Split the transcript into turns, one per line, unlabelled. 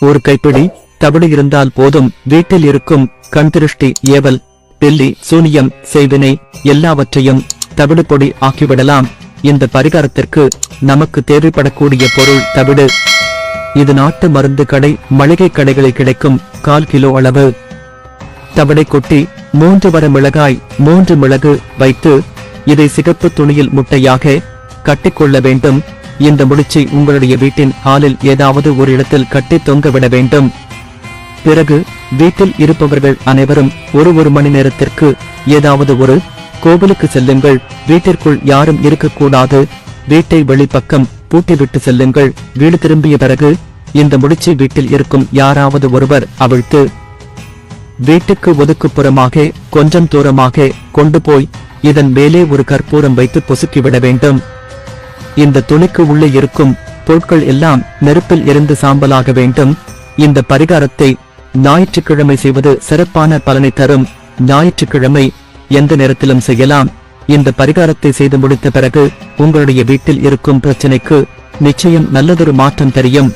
ஒரு கைப்பிடி தவிடு இருந்தால் போதும். வீட்டில் இருக்கும் கண்திருஷ்டி ஏவல் பில்லி சூனியம் செய்வினை எல்லாவற்றையும் தவிடு பொடி ஆக்கிவிடலாம். இந்த பரிகாரத்திற்கு நமக்கு தேவைப்படக்கூடிய பொருள் தவிடு. இது நாட்டு மருந்து கடை மளிகை கடைகளில் கிடைக்கும் கால் கிலோ அளவு. தவடை கொட்டி மூன்று வர மிளகாய் மூன்று மிளகு வைத்து இதை சிகப்பு துணியில் முட்டையாக கட்டிக்கொள்ள வேண்டும். இந்த முடிச்சை உங்களுடைய வீட்டின் ஹாலில் ஏதாவது ஒரு இடத்தில் கட்டி தொங்கவிட வேண்டும். பிறகு வீட்டில் இருப்பவர்கள் அனைவரும் ஒரு ஒரு மணி நேரத்திற்கு ஏதாவது ஒரு கோவிலுக்கு செல்லுங்கள். வீட்டிற்குள் யாரும் இருக்கக்கூடாது. வீட்டை வெளிப்பக்கம் பூட்டிவிட்டு செல்லுங்கள். வீடு திரும்பிய பிறகு இந்த முடிச்சை வீட்டில் இருக்கும் யாராவது ஒருவர் அவிழ்த்து வீட்டுக்கு ஒதுக்குப்புறமாக கொஞ்சம் தூரமாக கொண்டு போய் இதன் மேலே ஒரு கற்பூரம் வைத்து பொசுக்கிவிட வேண்டும். இந்த துணிக்கு உள்ளே இருக்கும் பொருட்கள் எல்லாம் நெருப்பில் இருந்து சாம்பலாக வேண்டும். இந்த பரிகாரத்தை ஞாயிற்றுக்கிழமை செய்வது சிறப்பான பலனை தரும். ஞாயிற்றுக்கிழமை எந்த நேரத்திலும் செய்யலாம். இந்த பரிகாரத்தை செய்து முடித்த பிறகு உங்களுடைய வீட்டில் இருக்கும் பிரச்சனைக்கு நிச்சயம் நல்லதொரு மாற்றம் தெரியும்.